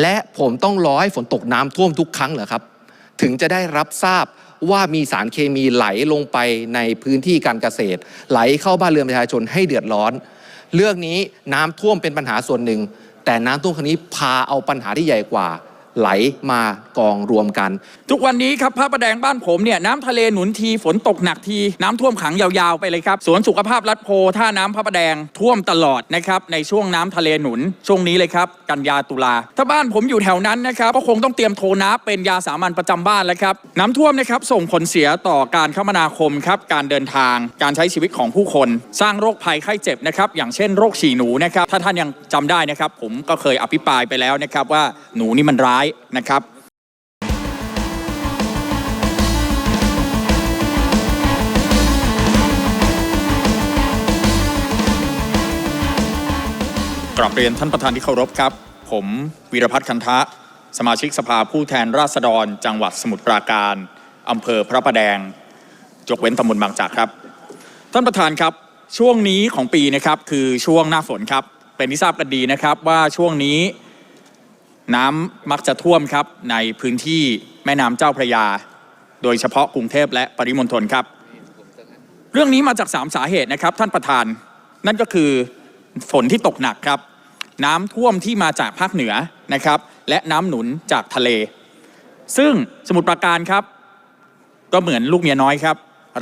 และผมต้องรอให้ฝนตกน้ำท่วมทุกครั้งเหรอครับ ถึงจะได้รับทราบว่ามีสารเคมีไหลลงไปในพื้นที่การเกษตร ไหลเข้าบ้านเรือนประชาชนให้เดือดร้อน เรื่องนี้น้ำท่วมเป็นปัญหาส่วนหนึ่ง แต่น้ำท่วมครั้งนี้พาเอาปัญหาที่ใหญ่กว่า ไหลมากองรวมกัน ทุกวันนี้ครับพระประแดงบ้านผมเนี่ยน้ำทะเลหนุนทีฝนตกหนักที น้ำท่วมขังยาวๆไปเลยครับสวนสุขภาพรัดโพท่าน้ำพระประแดงท่วมตลอดนะครับในช่วงน้ำทะเลหนุนช่วงนี้เลยครับกันยาตุลา ถ้าบ้านผมอยู่แถวนั้นนะครับก็คงต้องเตรียมโทน้ำเป็นยาสามัญประจำบ้านแล้วครับน้ำท่วมนะครับส่งผลเสียต่อการคมนาคมครับการเดินทาง การใช้ชีวิตของผู้คน สร้างโรคภัยไข้เจ็บนะครับอย่างเช่นโรคฉี่หนูนะครับถ้าท่านยังจำได้นะครับผมก็เคยอภิปรายไปแล้วนะครับว่าหนูนี่มันร้ายนะครับกราบเรียนท่านประธานที่เคารพครับ ผมวีรพัฒน์คันทะ สมาชิกสภาผู้แทนราษฎร จังหวัดสมุทรปราการ อำเภอพระประแดงยกเว้นตำบลบางจากครับ ท่านประธานครับ ช่วงนี้ของปีนะครับคือช่วงหน้าฝนครับ เป็นที่ทราบกันดีนะครับว่าช่วงนี้ น้ำมักจะท่วมครับในพื้นที่แม่น้ำเจ้าพระยา โดยเฉพาะกรุงเทพและปริมณฑลครับ เรื่องนี้มาจาก 3 สาเหตุนะครับ ท่านประธานนั่นก็คือฝนที่ตกหนักครับ น้ำท่วมที่มาจากภาคเหนือนะครับ และน้ำหนุนจากทะเล ซึ่งสมุทรปราการครับ ก็เหมือนลูกเมียน้อยครับ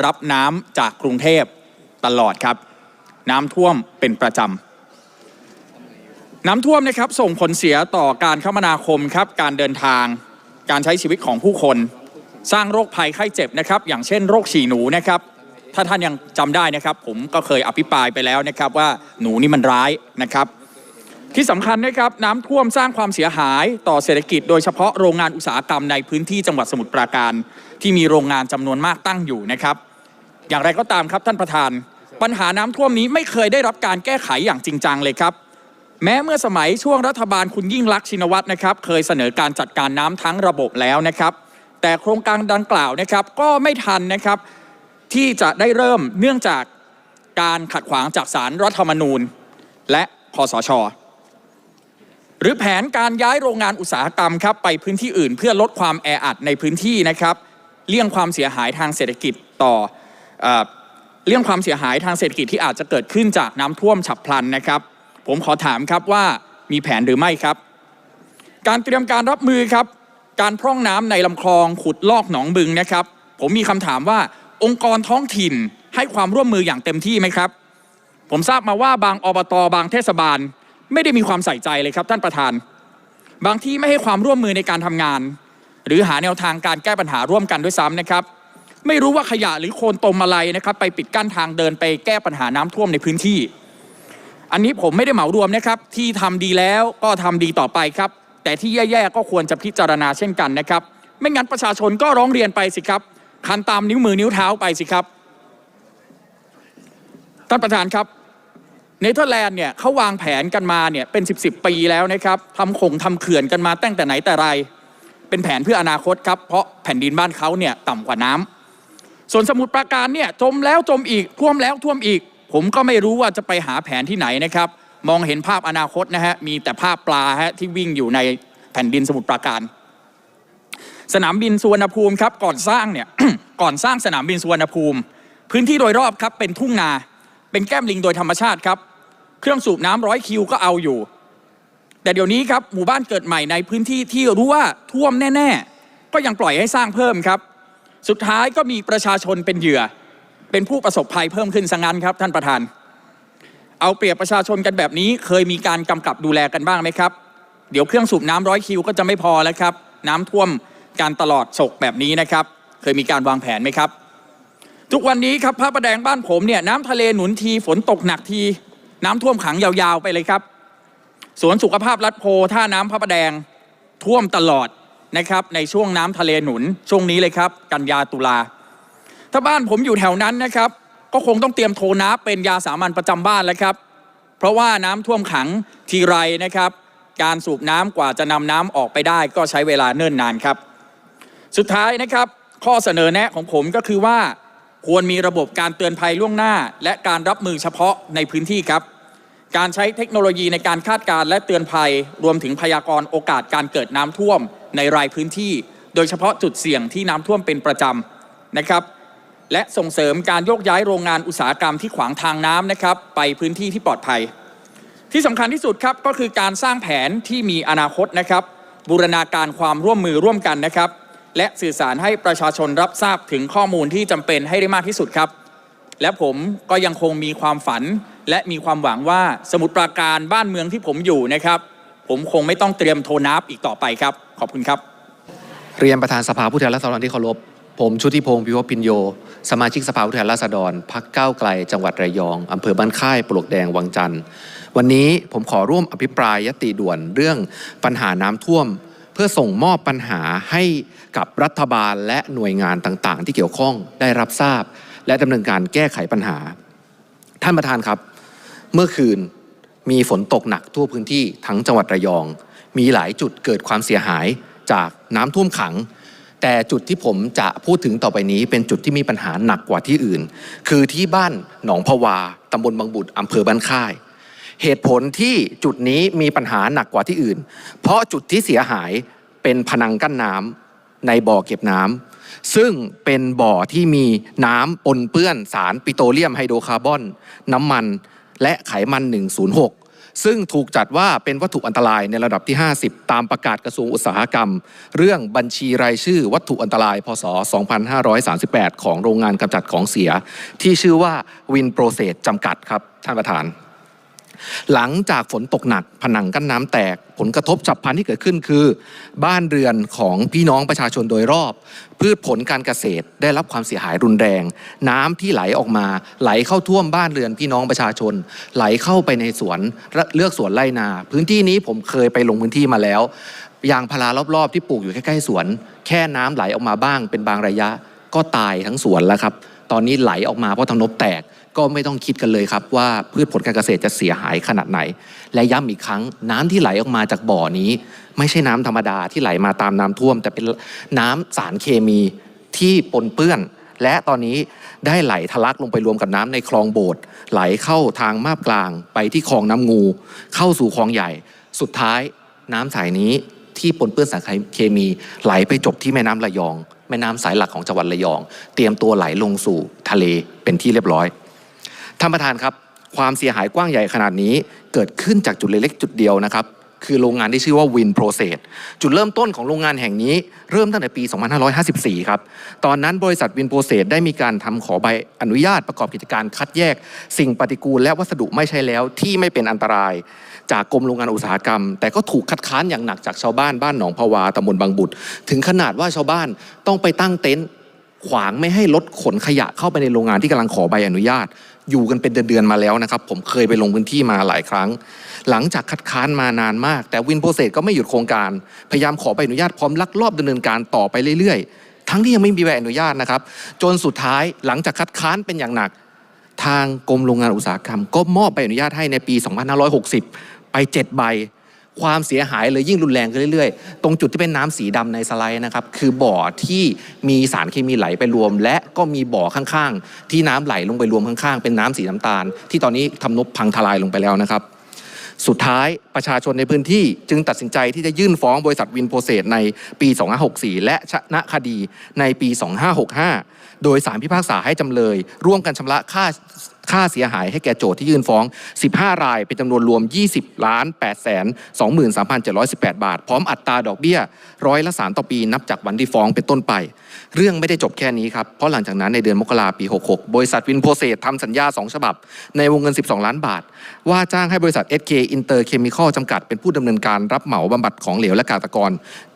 รับน้ำจากกรุงเทพตลอดครับ น้ำท่วมเป็นประจำ น้ำท่วมนะครับส่งผลเสียต่อการคมนาคมครับการเดินทาง การใช้ชีวิตของผู้คน สร้างโรคภัยไข้เจ็บนะครับ อย่างเช่นโรคฉี่หนูนะครับ ถ้าท่านยังจำได้นะครับ ผมก็เคยอภิปรายไปแล้วนะครับว่าหนูนี่มันร้ายนะครับ ที่สำคัญนะครับน้ำท่วมสร้างความเสียหายต่อเศรษฐกิจ โดยเฉพาะโรงงานอุตสาหกรรมในพื้นที่จังหวัดสมุทรปราการ ที่มีโรงงานจำนวนมากตั้งอยู่นะครับ อย่างไรก็ตามครับท่านประธาน ปัญหาน้ำท่วมนี้ไม่เคยได้รับการแก้ไขอย่างจริงจังเลยครับ แม้เมื่อสมัยช่วงรัฐบาลคุณยิ่งลักษณ์ชินวัตรนะครับเคยเสนอการจัดการน้ำทั้งระบบแล้วนะครับ แต่โครงการดังกล่าวนะครับก็ไม่ทันนะครับที่จะได้เริ่มเนื่องจากการขัดขวางจากสารรัฐธรรมนูญ และคอสช หรือแผนการย้ายโรงงานอุตสาหกรรมครับไปพื้นที่อื่น เพื่อลดความแออัดในพื้นที่นะครับเลี่ยงความเสียหายทางเศรษฐกิจต่อเออเลี่ยงความเสียหายทางเศรษฐกิจที่อาจจะเกิดขึ้นจากน้ำท่วมฉับพลันนะครับ ผมขอถามครับว่ามีแผนหรือไม่ครับ การเตรียมการรับมือครับ การพร่องน้ำในลำคลองขุดลอกหนองบึงนะครับ ผมมีคำถามว่าองค์กรท้องถิ่นให้ความร่วมมืออย่างเต็มที่ไหมครับ ผมทราบมาว่าบางอบตบางเทศบาล ไม่ได้มีความใส่ใจเลยครับท่านประธาน บางที่ไม่ให้ความร่วมมือในการทำงาน หรือหาแนวทางการแก้ปัญหาร่วมกันด้วยซ้ำนะครับ ไม่รู้ว่าขยะหรือโคลนตมอะไรนะครับ ไปปิดกั้นทางเดินไปแก้ปัญหาน้ำท่วมในพื้นที่ อันนี้ผมไม่ได้เหมารวมนะครับ ที่ทำดีแล้วก็ทำดีต่อไปครับ แต่ที่แย่ๆก็ควรจะพิจารณาเช่นกันนะครับ ไม่งั้นประชาชนก็ร้องเรียนไปสิครับ คันตามนิ้วมือนิ้วเท้าไปสิครับท่านประธานครับเนเธอร์แลนด์เนี่ยเขาวางแผนกันมาเนี่ยเป็น 10บสปีแล้วนะครับทำคงทำเขื่อนกันมาตั้งแต่ไหนแต่ไร เป็นแผนเพื่ออนาคตครับ เพราะแผ่นดินบ้านเขาเนี่ยต่ำกว่าน้ำส่วนสมุทรปราการเนี่ยจมแล้วจมอีกท่วมแล้วท่วมอีก ผมก็ไม่รู้ว่าจะไปหาแผนที่ไหนนะครับ มองเห็นภาพอนาคตนะฮะ มีแต่ภาพปลาฮะที่วิ่งอยู่ในแผ่นดินสมุทรปราการ สนามบินสุวรรณภูมิครับ ก่อนสร้างเนี่ย ก่อนสร้างสนามบินสุวรรณภูมิ พื้นที่โดยรอบครับเป็นทุ่งนา เป็นแก้มลิงโดยธรรมชาติครับ เครื่องสูบน้ำร้อยคิวก็เอาอยู่ แต่เดี๋ยวนี้ครับหมู่บ้านเกิดใหม่ในพื้นที่ที่รู้ว่าท่วมแน่ ๆ ก็ยังปล่อยให้สร้างเพิ่มครับ สุดท้ายก็มีประชาชนเป็นเหยื่อ เป็นผู้ประสบภัยเพิ่มขึ้นสังงั้นครับท่านประธาน เอาเปรียบประชาชนกันแบบนี้ เคยมีการกำกับดูแลกันบ้างไหมครับ เดี๋ยวเครื่องสูบน้ำร้อยคิวก็จะไม่พอแล้วครับ น้ำท่วมการตลอดศกแบบนี้นะครับ เคยมีการวางแผนไหมครับ ทุกวันนี้ครับพระประแดงบ้านผมเนี่ยน้ำทะเลหนุนทีฝนตกหนักที น้ำท่วมขังยาวๆไปเลยครับสวนสุขภาพรัดโพท่าน้ำพระประแดงท่วมตลอดนะครับในช่วงน้ำทะเลหนุนช่วงนี้เลยครับ กันยาตุลา ถ้าบ้านผมอยู่แถวนั้นนะครับ ก็คงต้องเตรียมโทน้ำเป็นยาสามัญประจำบ้านแล้วครับ เพราะว่าน้ำท่วมขังทีไรนะครับ การสูบน้ำกว่าจะนำน้ำออกไปได้ ก็ใช้เวลาเนิ่นนานครับ สุดท้ายนะครับ ข้อเสนอแนะของผมก็คือว่า ควรมีระบบการเตือนภัยล่วงหน้า และการรับมือเฉพาะในพื้นที่ครับ การใช้เทคโนโลยีในการคาดการณ์และเตือนภัย รวมถึงพยากรณ์โอกาสการเกิดน้ำท่วมในรายพื้นที่ โดยเฉพาะจุดเสี่ยงที่น้ำท่วมเป็นประจำนะครับ และส่งเสริมการโยกย้ายโรงงานอุตสาหกรรมที่ขวางทางน้ำนะครับไปพื้นที่ที่ปลอดภัย ที่สำคัญที่สุดครับก็คือการสร้างแผนที่มีอนาคตนะครับบูรณาการความร่วมมือร่วมกันนะครับ และสื่อสารให้ประชาชนรับทราบถึงข้อมูลที่จำเป็นให้ได้มากที่สุดครับ และผมก็ยังคงมีความฝัน และมีความหวังว่าสมุทรปราการบ้านเมืองที่ผมอยู่นะครับ ผมคงไม่ต้องเตรียมโทนับอีกต่อไปครับ ขอบคุณครับ เรียนประธานสภาผู้แทนราษฎรที่เคารพ ผมชุติพงศ์พิวพินโย สมาชิกสภาผู้แทนราษฎรพักก้าวไกล จังหวัดระยอง อำเภอบ้านค่ายปลวกแดงวังจันทร์ วันนี้ผมขอร่วมอภิปรายยติด่วนเรื่องปัญหาน้ำท่วม เพื่อส่งมอบปัญหาให้กับรัฐบาลและหน่วยงานต่างๆ ที่เกี่ยวข้องได้รับทราบ และดำเนินการแก้ไขปัญหา ท่านประธานครับ เมื่อคืนมีฝนตกหนักทั่วพื้นที่ทั้งจังหวัดระยอง มีหลายจุดเกิดความเสียหายจากน้ำท่วมขัง แต่จุดที่ผมจะพูดถึงต่อไปนี้ เป็นจุดที่มีปัญหาหนักกว่าที่อื่น คือที่บ้านหนองพวาตำบลบางบุตรอำเภอบ้านค่าย เหตุผลที่จุดนี้มีปัญหาหนักกว่าที่อื่น เพราะจุดที่เสียหายเป็นพนังกั้นน้ำในบ่อเก็บน้ำซึ่งเป็นบ่อที่มีน้ำปนเปื้อนสารปิโตรเลียมไฮโดรคาร์บอน น้ำมัน และไขมัน 106 ซึ่งถูกจัดว่าเป็นวัตถุอันตรายในระดับที่ 50 ตามประกาศกระทรวงอุตสาหกรรม เรื่องบัญชีรายชื่อวัตถุอันตราย พศ 2538 ของโรงงานกำจัดของเสีย ที่ชื่อว่าวินโปรเซสจำกัดครับท่านประธาน หลังจากฝนตกหนักผนังกั้นน้ำแตก ผลกระทบฉับพลันที่เกิดขึ้นคือ บ้านเรือนของพี่น้องประชาชนโดยรอบ พืชผลการเกษตรได้รับความเสียหายรุนแรง น้ำที่ไหลออกมา ไหลเข้าท่วมบ้านเรือนพี่น้องประชาชน ไหลเข้าไปในสวนเลือกสวนไร่นา พื้นที่นี้ผมเคยไปลงพื้นที่มาแล้วยางพารารอบๆ ที่ปลูกอยู่ใกล้ๆสวน แค่น้ำไหลออกมาบ้างเป็นบางระยะ ก็ตายทั้งสวนแล้วครับ ตอนนี้ไหลออกมาเพราะทางนบแตก ก็ไม่ต้องคิดกันเลยครับว่าพืชผลการเกษตรจะเสียหายขนาดไหน และย้ำอีกครั้งน้ำที่ไหลออกมาจากบ่อนี้ ไม่ใช่น้ำธรรมดาที่ไหลมาตามน้ำท่วม แต่เป็นน้ำสารเคมีที่ปนเปื้อน และตอนนี้ได้ไหลทะลักลงไปรวมกับน้ำในคลองโบสถ์ไหลเข้าทางมาบกลาง ไปที่คลองน้ำงู เข้าสู่คลองใหญ่ สุดท้ายน้ำสายนี้ที่ปนเปื้อนสารเคมีไหลไปจบที่แม่น้ำระยอง แม่น้ำสายหลักของจังหวัดระยอง เตรียมตัวไหลลงสู่ทะเลเป็นที่เรียบร้อย ท่านประธานครับ ความเสียหายกว้างใหญ่ขนาดนี้เกิดขึ้นจากจุดเล็กๆจุดเดียวนะครับคือโรงงานที่ชื่อว่าวินโปรเซสจุดเริ่มต้นของโรงงานแห่งนี้เริ่มตั้งแต่ปี 2554 ครับ ตอนนั้นบริษัทวินโปรเซสได้มีการทำขอใบอนุญาตประกอบกิจการคัดแยก สิ่งปฏิกูลและวัสดุไม่ใช่แล้วที่ไม่เป็นอันตราย จากกรมโรงงานอุตสาหกรรม แต่ก็ถูกคัดค้านอย่างหนักจากชาวบ้านบ้านหนองพวาตำบลบางบุตร ถึงขนาดว่าชาวบ้านต้องไปตั้งเต็นท์ ขวางไม่ให้รถขนขยะเข้าไปในโรงงานที่กำลังขอใบอนุญาต อยู่กันเป็นเดือนๆมาแล้วนะครับ ผมเคยไปลงพื้นที่มาหลายครั้ง หลังจากคัดค้านมานานมาก แต่วินโปรเซสก็ไม่หยุดโครงการ พยายามขอใบอนุญาตพร้อมลักลอบดำเนินการต่อไปเรื่อยๆ ทั้งที่ยังไม่มีใบอนุญาตนะครับ จนสุดท้ายหลังจากคัดค้านเป็นอย่างหนัก ทางกรมโรงงานอุตสาหกรรม ก็มอบใบอนุญาตให้ในปี 2560 ไป 7 ใบ ความเสียหายเลยยิ่งรุนแรงขึ้นเรื่อยๆ ตรงจุดที่เป็นน้ำสีดำในสไลด์นะครับคือบ่อที่มีสารเคมีไหลไปรวม และก็มีบ่อข้างๆ ที่น้ำไหลลงไปรวมข้างๆ เป็นน้ำสีน้ำตาล ที่ตอนนี้ทำนบพังทลายลงไปแล้วนะครับ สุดท้ายประชาชนในพื้นที่จึงตัดสินใจที่จะยื่นฟ้องบริษัทวินโปรเซสในปี 2564 และชนะคดีในปี 2565 โดยสารพิพากษาให้จำเลย ร่วมกันชำระค่า ค่าเสียหายให้แก่โจทย์ที่ยื่นฟ้อง 15 ราย เป็นจำนวนรวม 20ล้าน8แสน23,718 บาท พร้อมอัตราดอกเบี้ยร้อยละสาต่อปี นับจากวันที่ฟ้องเป็นต้นไป เรื่องไม่ได้จบแค่นี้ครับ เพราะหลังจากนั้นในเดือนมกราปี 66 บริษัทวินโปรเซสทำสัญญา 2 ฉบับ ในวงเงิน 12 ล้านบาท ว่าจ้างให้บริษัท SK Inter Chemical จำกัดเป็นผู้ดำเนินการรับเหมาบำบัดของเหลวและกาตกร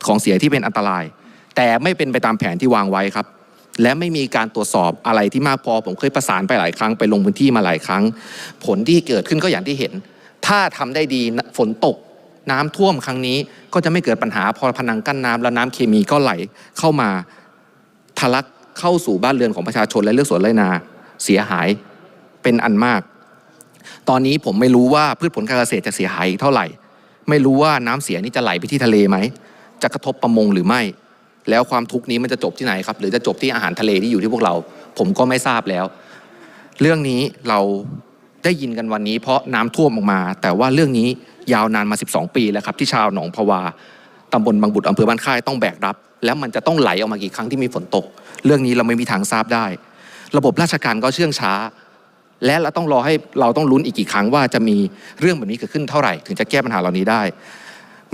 ของเสียที่เป็นอันตราย แต่ไม่เป็นไปตามแผนที่วางไว้ครับ และไม่มีการตรวจสอบอะไรที่มากพอ ผมเคยประสานไปหลายครั้งไปลงพื้นที่มาหลายครั้ง ผลที่เกิดขึ้นก็อย่างที่เห็น ถ้าทำได้ดีฝนตกน้ำท่วมครั้งนี้ก็จะไม่เกิดปัญหาพอพนังกั้นน้ำแล้วน้ำเคมีก็ไหลเข้ามาทะลักเข้าสู่บ้านเรือนของประชาชนและเลือกสวนไรนาเสียหายเป็นอันมาก ตอนนี้ผมไม่รู้ว่าพืชผลการเกษตรจะเสียหายเท่าไหร่ ไม่รู้ว่าน้ำเสียนี่จะไหลไปที่ทะเลไหม จะกระทบประมงหรือไม่ แล้วความทุกข์นี้มันจะจบที่ไหนครับ หรือจะจบที่อาหารทะเลที่อยู่ที่พวกเรา ผมก็ไม่ทราบแล้ว เรื่องนี้เราได้ยินกันวันนี้ เพราะน้ำท่วมออกมา แต่ว่าเรื่องนี้ยาวนานมา 12 ปีแล้วครับ ที่ชาวหนองพวาตำบลบางบุตรอำเภอบ้านค่ายต้องแบกรับ แล้วมันจะต้องไหลออกมากี่ครั้งที่มีฝนตก เรื่องนี้เราไม่มีทางทราบได้ ระบบราชการก็เชื่องช้า และเราต้องรอให้เราต้องลุ้นอีกกี่ครั้งว่าจะมีเรื่องแบบนี้เกิดขึ้นเท่าไหร่ ถึงจะแก้ปัญหาเหล่านี้ได้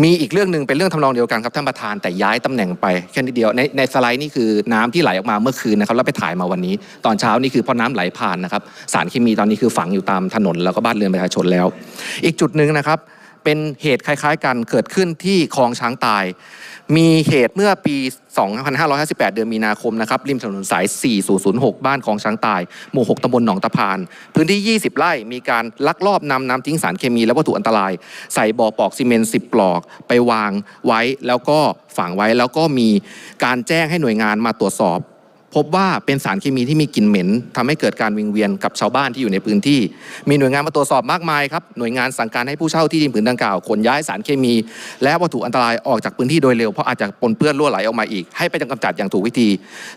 มีอีกเรื่องหนึ่งเป็นเรื่องทำนองเดียวกันครับท่านประธานแต่ย้ายตำแหน่งไปแค่นิดเดียวในในสไลด์นี่คือน้ำที่ไหลออกมาเมื่อคืนนะครับแล้วไปถ่ายมาวันนี้ ตอนเช้านี่คือพอน้ำไหลผ่านนะครับสารเคมีตอนนี้คือฝังอยู่ตามถนนแล้วก็บ้านเรือนประชาชนแล้ว อีกจุดหนึ่งนะครับ เป็นเหตุคล้ายๆ กันเกิดขึ้นที่คลองช้างตาย มีเหตุเมื่อปี 2558 เดือนมีนาคมนะครับริมถนนสาย 4006 บ้านคลองช้างตาย หมู่ 6ตำบลหนองตะพาน พื้นที่ 20 ไร่มีการลักลอบนำน้ำทิ้งสารเคมีและวัตถุอันตราย ใส่บ่อปอกซีเมนต์10ปลอก ไปวางไว้แล้วก็ฝังไว้แล้วก็มีการแจ้งให้หน่วยงานมาตรวจสอบ พบว่าเป็นสารเคมีที่มีกลิ่นเหม็นทำให้เกิดการวิงเวียนกับชาวบ้านที่อยู่ในพื้นที่ มีหน่วยงานมาตรวจสอบมากมายครับหน่วยงานสั่งการให้ผู้เช่าที่ดินผืนดังกล่าวขนย้ายสารเคมี และวัตถุอันตรายออกจากพื้นที่โดยเร็วเพราะอาจจะปนเปื้อนรั่วไหลออกมาอีกให้ไปกำจัดอย่างถูกวิธี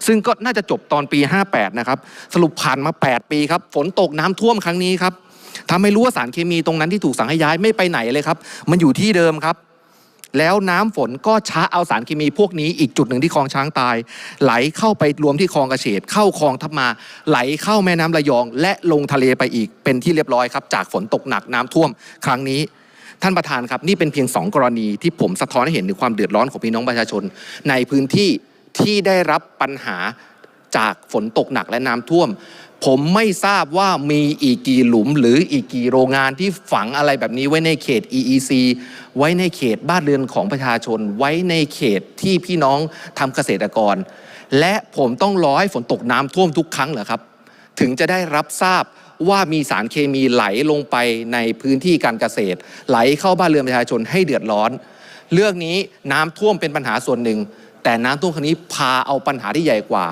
ซึ่งก็น่าจะจบตอนปี 58 นะครับสรุปผ่านมา 8 ปีครับฝนตกน้ำท่วมครั้งนี้ครับทำให้รู้ว่าสารเคมีตรงนั้นที่ถูกสั่งให้ย้ายไม่ไปไหนเลยครับ มันอยู่ที่เดิมครับ แล้วน้ำฝนก็ช้าเอาสารเคมีพวกนี้อีกจุดหนึ่งที่คลองช้างตาย ไหลเข้าไปรวมที่คลองกระเฉดเข้าคลองทับมา ไหลเข้าแม่น้ำระยอง และลงทะเลไปอีกเป็นที่เรียบร้อยครับ จากฝนตกหนักน้ำท่วมครั้งนี้ ท่านประธานครับ นี่เป็นเพียงสองกรณีที่ผมสะท้อนให้เห็นถึงความเดือดร้อนของพี่น้องประชาชน ในพื้นที่ที่ได้รับปัญหาจากฝนตกหนักและน้ำท่วม ผมไม่ทราบว่ามีอีกกี่หลุมหรืออีกกี่โรงงานที่ฝังอะไรแบบนี้ไว้ในเขต EEC ไว้ในเขตบ้านเรือนของประชาชน ไว้ในเขตที่พี่น้องทำเกษตรกร และผมต้องรอให้ฝนตกน้ำท่วมทุกครั้งเหรอครับ ถึงจะได้รับทราบว่ามีสารเคมีไหลลงไปในพื้นที่การเกษตร ไหลเข้าบ้านเรือนประชาชนให้เดือดร้อน เรื่องนี้น้ำท่วมเป็นปัญหาส่วนหนึ่ง แต่น้ำท่วมครั้งนี้พาเอาปัญหาที่ใหญ่กว่า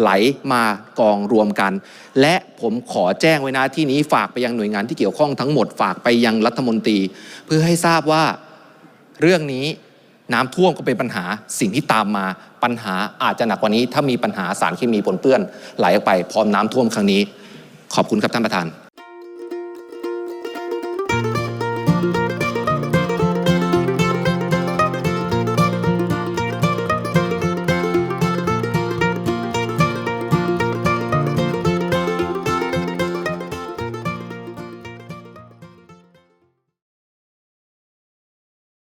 ไหลมากองรวมกัน และผมขอแจ้งไว้นะที่นี้ฝากไปยังหน่วยงานที่เกี่ยวข้องทั้งหมดฝากไปยังรัฐมนตรี เพื่อให้ทราบว่าเรื่องนี้น้ำท่วมก็เป็นปัญหาสิ่งที่ตามมาปัญหาอาจจะหนักกว่านี้ ถ้ามีปัญหาสารเคมีปนเปื้อนไหลออกไปพร้อมน้ำท่วมครั้งนี้ ขอบคุณครับท่านประธาน